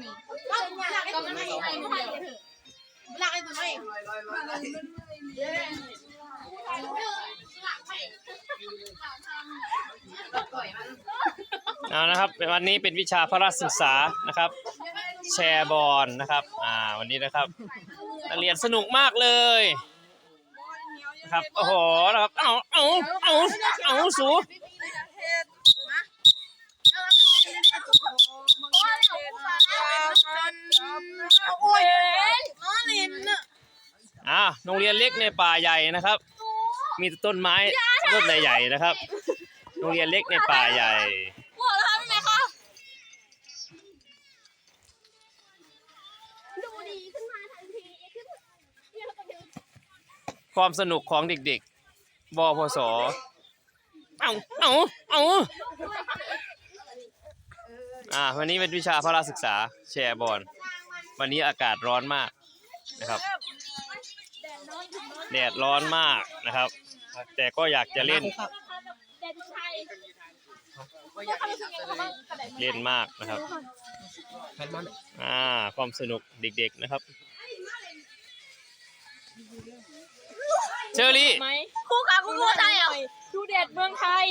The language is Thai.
เลยนี่ก็อยากให้ตัวไม่ให้ตัวไม่อยากให้ตัวไม่เย้หลังไผ่เอานะครับวันนี้เป็นวิชาพระราชศึกษานะครับ แชร์บอลนะครับอ่าวันนี้นะครับนักเรียนสนุกมากเลยนะครับโอ้โหนะครับเอาเอาเอาเอาสู โอ้ยมาลินน่ะ อ่าโรงเรียนเล็กในป่าใหญ่นะครับ มีแต่ต้นไม้ต้นใหญ่ๆนะครับ โรงเรียนเล็กในป่าใหญ่หัวเราะทำไมคะดูดีขึ้นมาทันทีขึ้นความสนุกของเด็กๆบพศเอาเอาเอาอ่า วันนี้เป็นวิชาพระราชศึกษาแชร์บอลวันนี้อากาศร้อนมากนะครับ แดดร้อนมากนะครับ แต่ก็อยากจะเล่น เล่นมากนะครับอ่าความสนุกเด็กๆนะครับ เชอรี่คู่ค่ะคู่คู่ไทยอะดูเด็ดเมืองไทย